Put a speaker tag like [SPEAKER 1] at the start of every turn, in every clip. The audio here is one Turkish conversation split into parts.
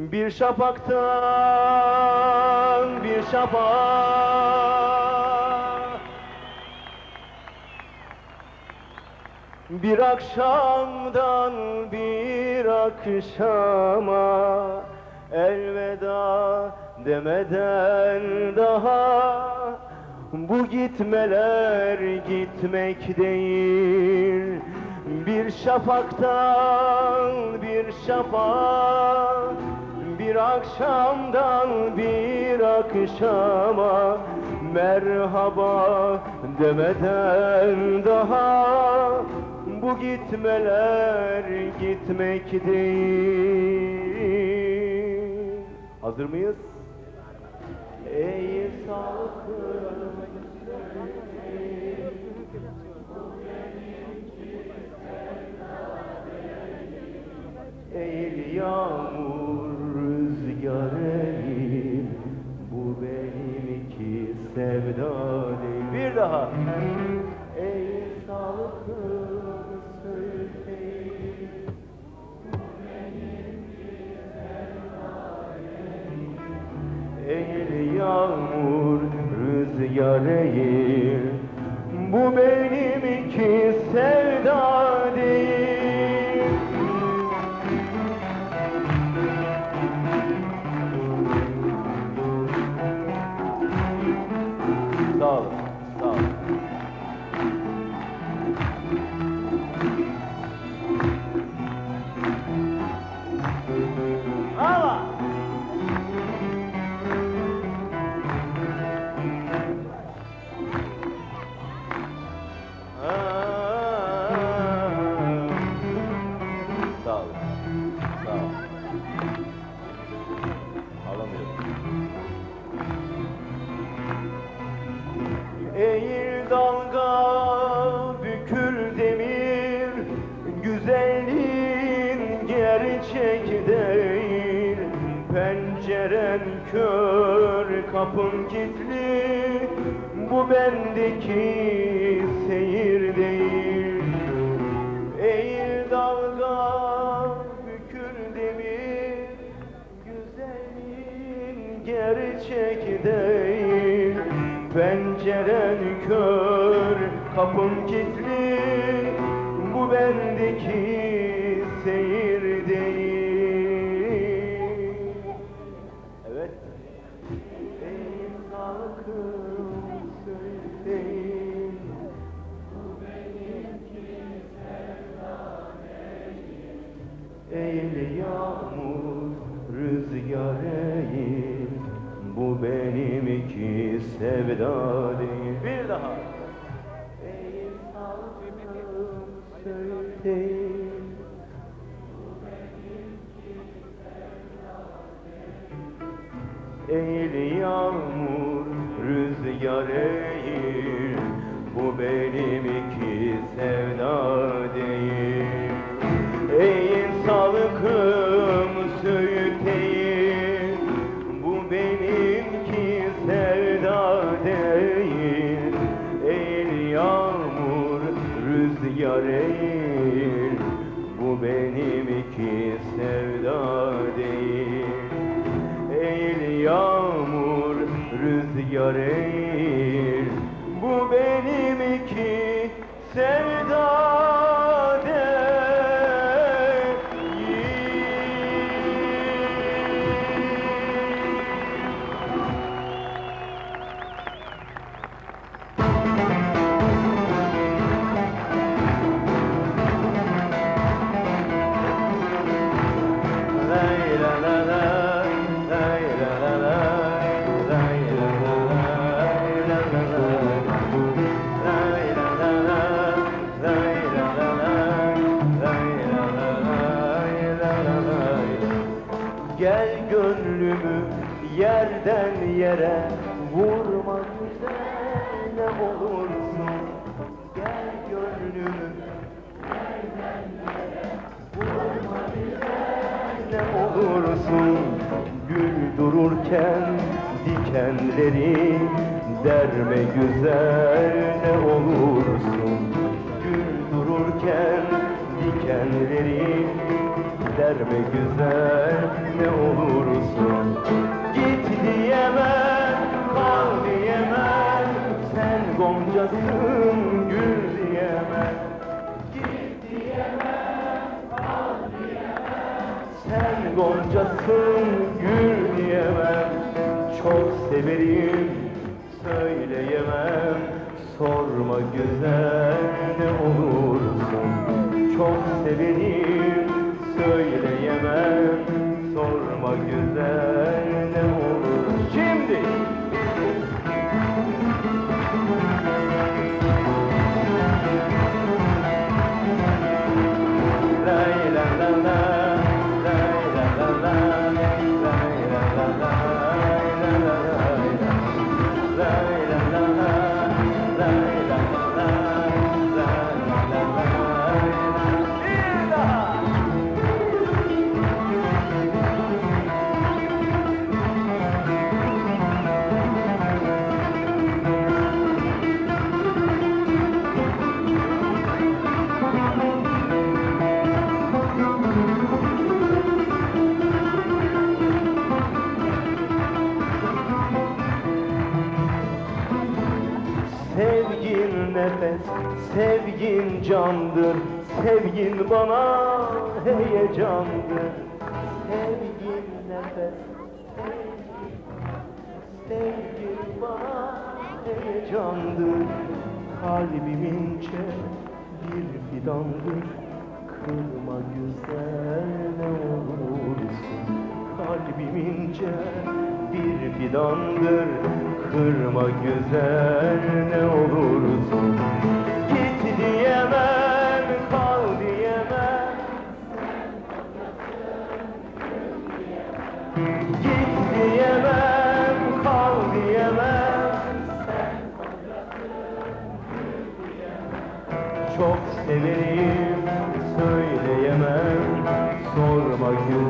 [SPEAKER 1] Bir şafaktan bir şafak Bir akşamdan bir akşama Elveda demeden daha. Bu gitmeler gitmek değil. Bir şafaktan bir şafak Bir akşamdan bir akşama Merhaba demeden daha bu gitmeler gitmek değil. Hazır mıyız? Ey sağlıklı Bir daha kilitli Bu bendeki seyir değil. Eğil dalga bükül demir Güzelliğin gerçek değil. Penceren kör, kapın kilitli Bu bendeki eğil Bu benimki sevda değil olursun Gül dururken dikenleri derme güzel ne olursun. Gül dururken dikenleri derme güzel ne olursun. Git diyemem, kal diyemem Sen goncasın, gül diyemem goncasın, gül diyemem Çok severim, söyleyemem. Sorma güzel ne olursun Çok severim, söyleyemem. Sorma güzel nefes, sevgin candır. Sevgin bana heyecandır. Sevgin nefes, sevgin, bana heyecandır. Kalbimince bir fidandır. Kırma güzel ne olursun. Kalbimince bir fidandır Kırma güzel ne olursun. Git diyemem, kal diyemem. Git diyemem, kal diyemem. Çok severim, söyleyemem. Sorma güzel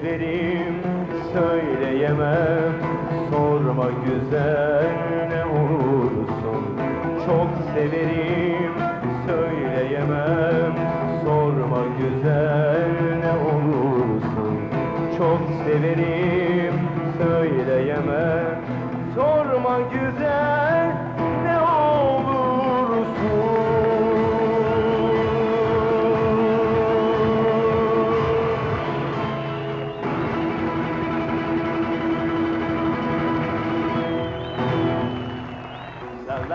[SPEAKER 1] severim, söyleyemem. Sorma güzel ne olursun. Çok severim, söyleyemem. Sorma güzel ne olursun. Çok severim, söyleyemem. Sorma güzel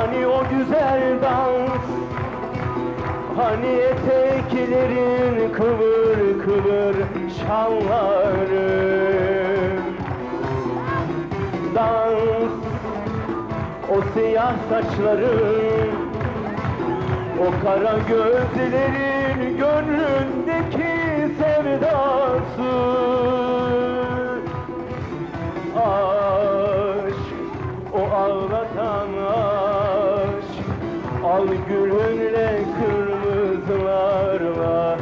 [SPEAKER 1] Hani o güzel dans? Hani eteklerin kıvır kıvır şalları Dans O siyah saçların O kara gözlerin gönlündeki sevdası Gülünle kırmızılarla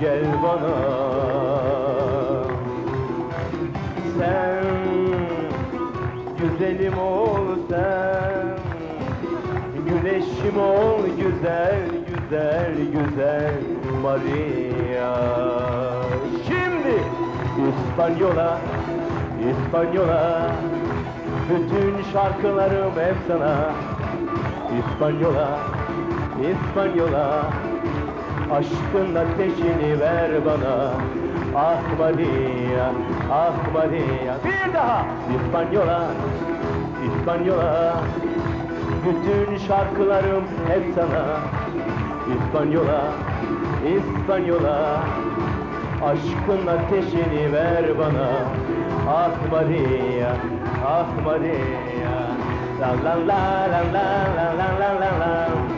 [SPEAKER 1] gel bana. Sen güzelim ol sen Güneşim ol. Güzel güzel güzel Maria. Şimdi İspanyola İspanyola. Bütün şarkılarım hep sana. İspanyola İspanyola Aşkın ateşini ver bana. Ah Maria, ah Maria. Bir daha! İspanyola, İspanyola. Bütün şarkılarım hep sana. İspanyola, İspanyola. Aşkın ateşini ver bana. Ah Maria, ah Maria. La la la la la la la la la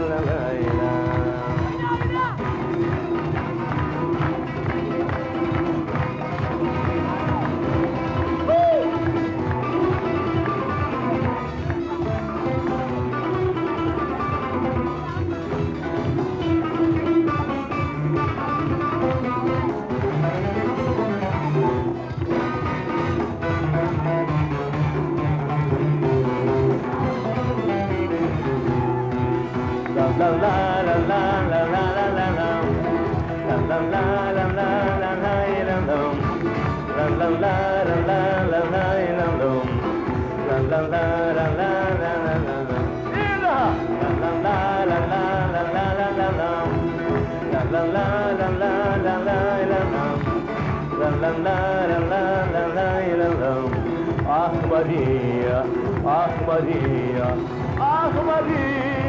[SPEAKER 1] Ah Maria, ah Maria, ah Maria